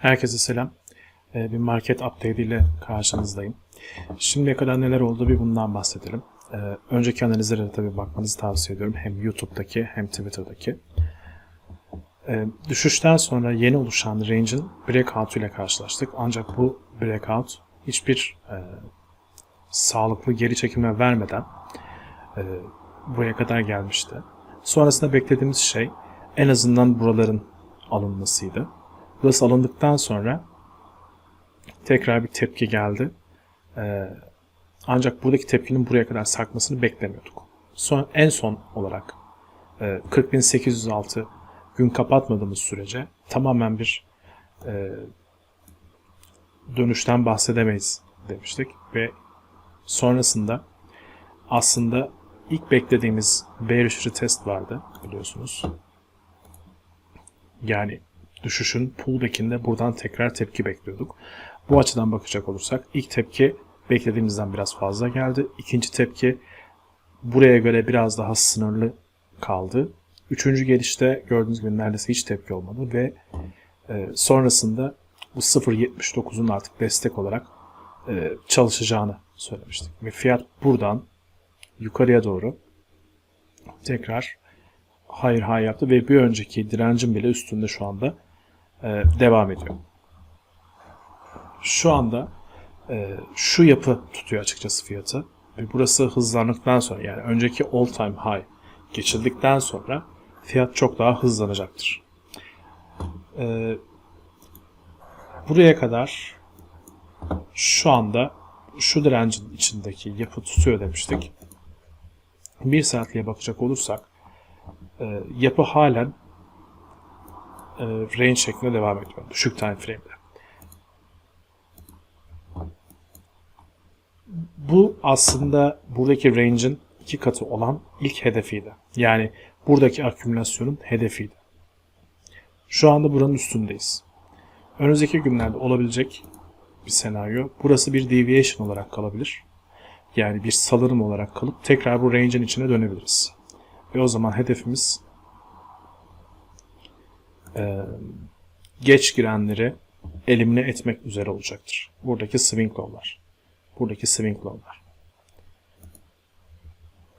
Herkese selam. Ee, Bir market update ile karşınızdayım. Şimdiye kadar neler oldu bir bundan bahsedelim. Ee, Önceki analizlere de tabii bakmanızı tavsiye ediyorum. Hem YouTube'daki hem Twitter'daki. Ee, Düşüşten sonra yeni oluşan range'in breakout ile karşılaştık. Ancak bu breakout hiçbir e, sağlıklı geri çekime vermeden e, buraya kadar gelmişti. Sonrasında beklediğimiz şey en azından buraların alınmasıydı. Burası alındıktan sonra tekrar bir tepki geldi. Ee, ancak buradaki tepkinin buraya kadar sarkmasını beklemiyorduk. Son, en son olarak e, 40.806 gün kapatmadığımız sürece tamamen bir e, dönüşten bahsedemeyiz demiştik ve sonrasında aslında ilk beklediğimiz bearish retest vardı biliyorsunuz. Yani düşüşün pullback'inde buradan tekrar tepki bekliyorduk. Bu açıdan bakacak olursak ilk tepki beklediğimizden biraz fazla geldi. İkinci tepki buraya göre biraz daha sınırlı kaldı. Üçüncü gelişte gördüğünüz gibi neredeyse hiç tepki olmadı ve e, sonrasında bu 0.79'un artık destek olarak e, çalışacağını söylemiştik. Ve fiyat buradan yukarıya doğru tekrar hayır hayır yaptı ve bir önceki direncin bile üstünde şu anda e, devam ediyor. Şu anda e, şu yapı tutuyor açıkçası fiyatı. Ve burası hızlandıktan sonra yani önceki all time high geçildikten sonra fiyat çok daha hızlanacaktır. E, buraya kadar şu anda şu direncin içindeki yapı tutuyor demiştik. Bir saatliğe bakacak olursak e, yapı halen range şeklinde devam ediyor. Düşük time frame'de. Bu aslında buradaki range'in iki katı olan ilk hedefiydi. Yani buradaki akümülasyonun hedefiydi. Şu anda buranın üstündeyiz. Önümüzdeki günlerde olabilecek bir senaryo. Burası bir deviation olarak kalabilir. Yani bir salınım olarak kalıp tekrar bu range'in içine dönebiliriz. Ve o zaman hedefimiz e, geç girenleri elimine etmek üzere olacaktır. Buradaki swing low'lar. Buradaki swing low'lar.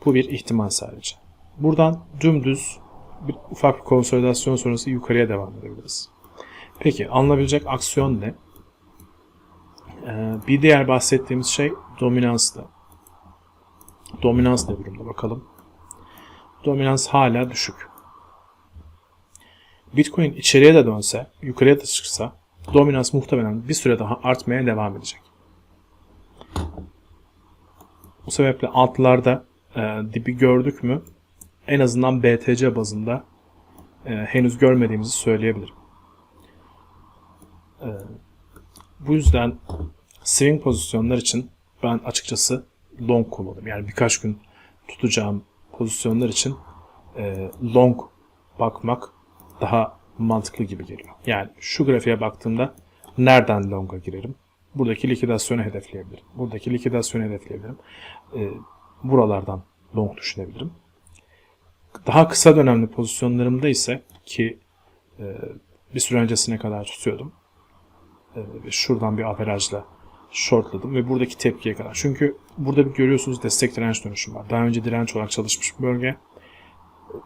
Bu bir ihtimal sadece. Buradan dümdüz bir ufak bir konsolidasyon sonrası yukarıya devam edebiliriz. Peki alınabilecek aksiyon ne? Ee, bir diğer bahsettiğimiz şey dominanstı. Dominans ne durumda bakalım. Dominans hala düşük. Bitcoin içeriye de dönse, yukarıya da çıksa dominans muhtemelen bir süre daha artmaya devam edecek. Bu sebeple altlarda e, dibi gördük mü en azından BTC bazında e, henüz görmediğimizi söyleyebilirim. E, bu yüzden swing pozisyonlar için ben açıkçası long kullanırım. Yani birkaç gün tutacağım pozisyonlar için e, long bakmak daha mantıklı gibi geliyor. Yani şu grafiğe baktığımda nereden long'a girerim? Buradaki likidasyonu hedefleyebilirim. Buradaki likidasyonu hedefleyebilirim. E, buralardan long düşünebilirim. Daha kısa dönemli pozisyonlarımda ise ki e, bir süre öncesine kadar tutuyordum. E, şuradan bir averajla shortladım ve buradaki tepkiye kadar. Çünkü burada bir görüyorsunuz destek direnç dönüşüm var. Daha önce direnç olarak çalışmış bir bölge.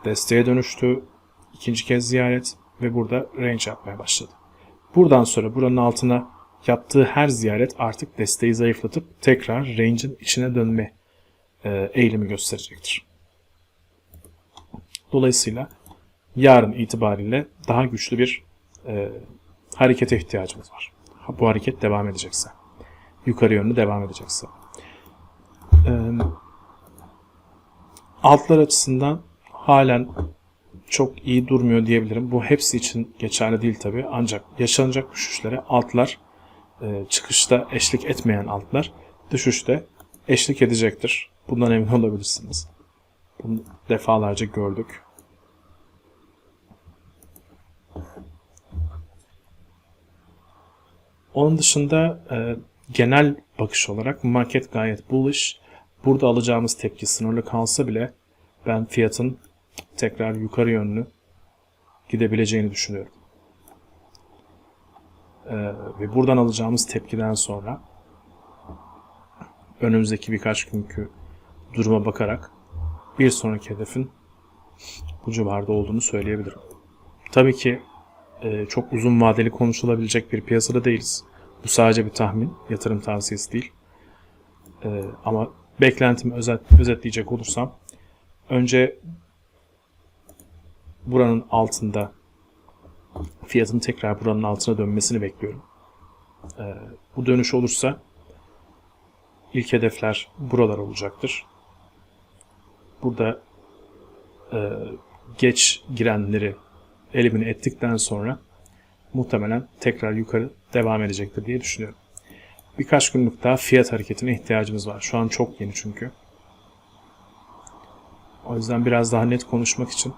Desteğe dönüştü. İkinci kez ziyaret ve burada range yapmaya başladı. Buradan sonra buranın altına yaptığı her ziyaret artık desteği zayıflatıp tekrar range'in içine dönme e, eğilimi gösterecektir. Dolayısıyla yarın itibariyle daha güçlü bir e, harekete ihtiyacımız var. Bu hareket devam edecekse. Yukarı yönlü devam edecekse. E, altlar açısından halen çok iyi durmuyor diyebilirim. Bu hepsi için geçerli değil tabi. Ancak yaşanacak düşüşlere altlar e, çıkışta eşlik etmeyen altlar düşüşte eşlik edecektir. Bundan emin olabilirsiniz. Bunu defalarca gördük. Onun dışında e, genel bakış olarak market gayet bullish. Burada alacağımız tepki sınırlı kalsa bile ben fiyatın tekrar yukarı yönlü gidebileceğini düşünüyorum. Ee, ve buradan alacağımız tepkiden sonra önümüzdeki birkaç günkü duruma bakarak bir sonraki hedefin bu civarda olduğunu söyleyebilirim. Tabii ki e, çok uzun vadeli konuşulabilecek bir piyasada değiliz. Bu sadece bir tahmin, yatırım tavsiyesi değil. E, ama beklentimi özet, özetleyecek olursam önce buranın altında fiyatın tekrar buranın altına dönmesini bekliyorum. E, bu dönüş olursa ilk hedefler buralar olacaktır. Burada e, geç girenleri elimini ettikten sonra muhtemelen tekrar yukarı devam edecektir diye düşünüyorum. Birkaç günlük daha fiyat hareketine ihtiyacımız var. Şu an çok yeni çünkü. O yüzden biraz daha net konuşmak için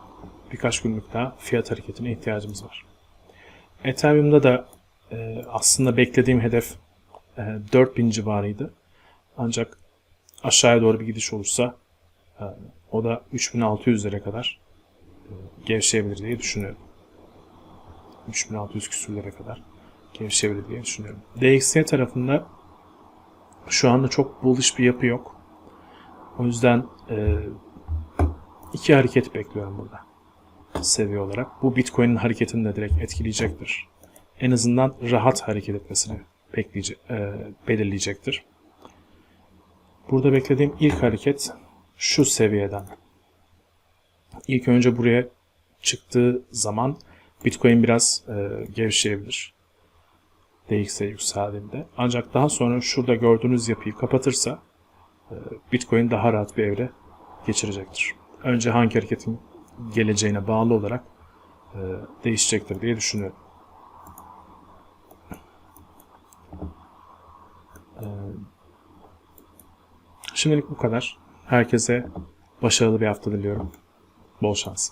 birkaç günlük daha fiyat hareketine ihtiyacımız var. Ethereum'da da e, aslında beklediğim hedef e, 4000 civarıydı. Ancak aşağıya doğru bir gidiş olursa e, o da 3600'lere kadar e, gevşeyebilir diye düşünüyorum. 3600 küsürlere kadar gevşeyebilir diye düşünüyorum. DXY tarafında şu anda çok bullish bir yapı yok. O yüzden e, iki hareket bekliyorum burada seviye olarak. Bu Bitcoin'in hareketini de direkt etkileyecektir. En azından rahat hareket etmesini bekleyecek, e, belirleyecektir. Burada beklediğim ilk hareket şu seviyeden. İlk önce buraya çıktığı zaman Bitcoin biraz e, gevşeyebilir. DXY yükseldiğinde. Ancak daha sonra şurada gördüğünüz yapıyı kapatırsa e, Bitcoin daha rahat bir evre geçirecektir. Önce hangi hareketin geleceğine bağlı olarak e, değişecektir diye düşünüyorum. E, şimdilik bu kadar. Herkese başarılı bir hafta diliyorum. Bol şans.